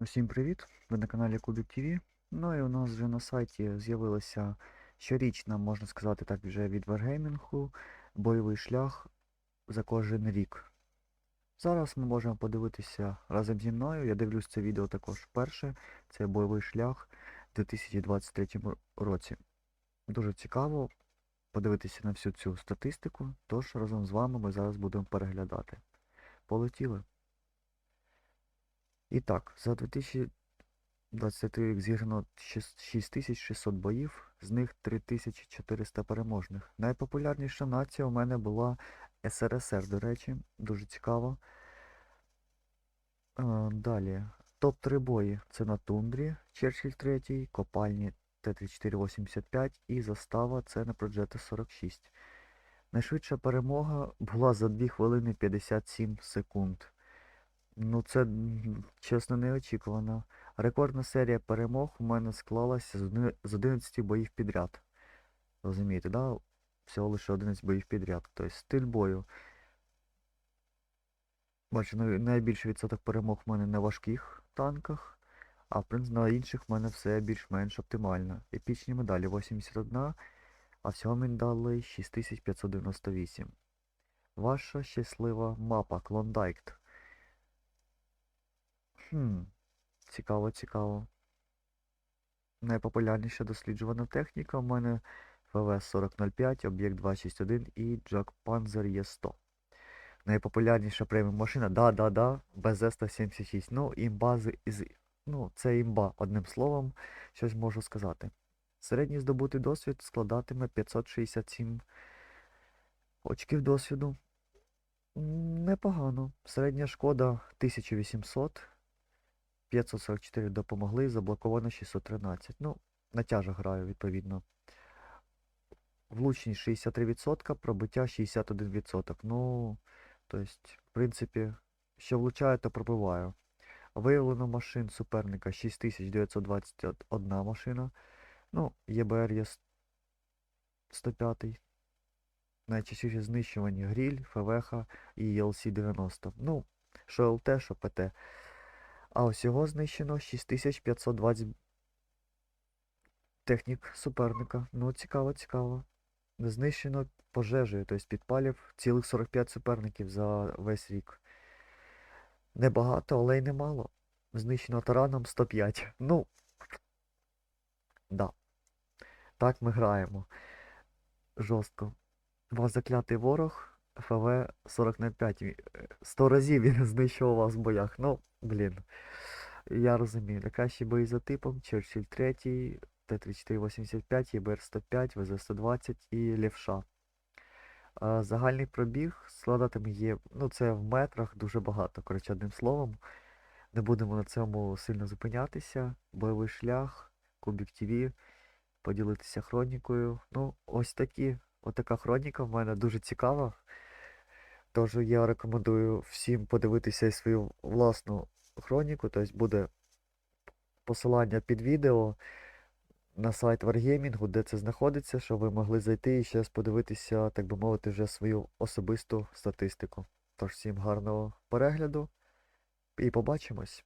Усім привіт! Ви на каналі Кубік ТВ. Ну і у нас вже на сайті з'явилася щорічна, можна сказати так, вже від Wargaming, бойовий шлях за кожен рік. Зараз ми можемо подивитися разом зі мною. Я дивлюсь це відео також вперше. Це бойовий шлях 2023 році. Дуже цікаво подивитися на всю цю статистику, тож разом з вами ми зараз будемо переглядати. Полетіли! І так, за 2023 рік зіграно 6600 боїв, з них 3400 переможних. Найпопулярніша нація у мене була СРСР, до речі, дуже цікаво. Е, Далі. Топ-3 бої. Це на тундрі, Черчилль 3, копальні Т-3485 і застава це на Проджета 46. Найшвидша перемога була за 2 хвилини 57 секунд. Ну, це, чесно, неочікувано. Рекордна серія перемог у мене склалася з 11 боїв підряд. Розумієте, да? Всього лише 11 боїв підряд. Тобто стиль бою. Бачу, найбільший відсоток перемог в мене на важких танках, а в принципі на інших в мене все більш-менш оптимально. Епічні медалі 81, а всього медалей 6598. Ваша щаслива мапа Клондайк. Хм, цікаво, цікаво. Найпопулярніша досліджувана техніка в мене ФВС 4005, об'єкт 261 і Jack Panzer E100. Найпопулярніша преміум машина, да-да-да, БЗ-176. Ну, імба з із. Ну, це імба, одним словом, щось можу сказати. Середній здобутий досвід складатиме 567 очків досвіду. Непогано. Середня шкода 1800. 544 допомогли, заблоковано 613. Ну, на тяжах граю, відповідно. Влучність 63%, пробиття 61%. Ну, тобто, в принципі, що влучаю, то пробиваю. Виявлено машин суперника 6921 машина. Ну, ЄБР є 105. Найчастіше знищувані гріль, ФВХ і ЄЛС-90. Ну, що ЛТ, що ПТ. А усього знищено 6520 технік суперника. Ну, цікаво, цікаво. Знищено пожежею, тобто підпалів цілих 45 суперників за весь рік. Небагато, але й немало. Знищено тараном 105. Ну. Да. Так ми граємо. Жорстко. Вас заклятий ворог. ФВ 40 на 5. 100 разів він знищував вас в боях. Ну, блін. Я розумію. Найкращі бої за типом. Черчилль 3, Т-3485, ЄБР 105, ВЗ-120 і Левша. Загальний пробіг складатиме є, ну це в метрах дуже багато. Коротше, одним словом. Не будемо на цьому сильно зупинятися. Бойовий шлях, Кубік ТВ, поділитися хронікою. Ну, ось такі. Отака хроніка в мене дуже цікава. Тож я рекомендую всім подивитися свою власну хроніку. Тобто буде посилання під відео на сайт Wargaming, де це знаходиться, щоб ви могли зайти і ще раз подивитися, так би мовити, вже свою особисту статистику. Тож всім гарного перегляду і побачимось!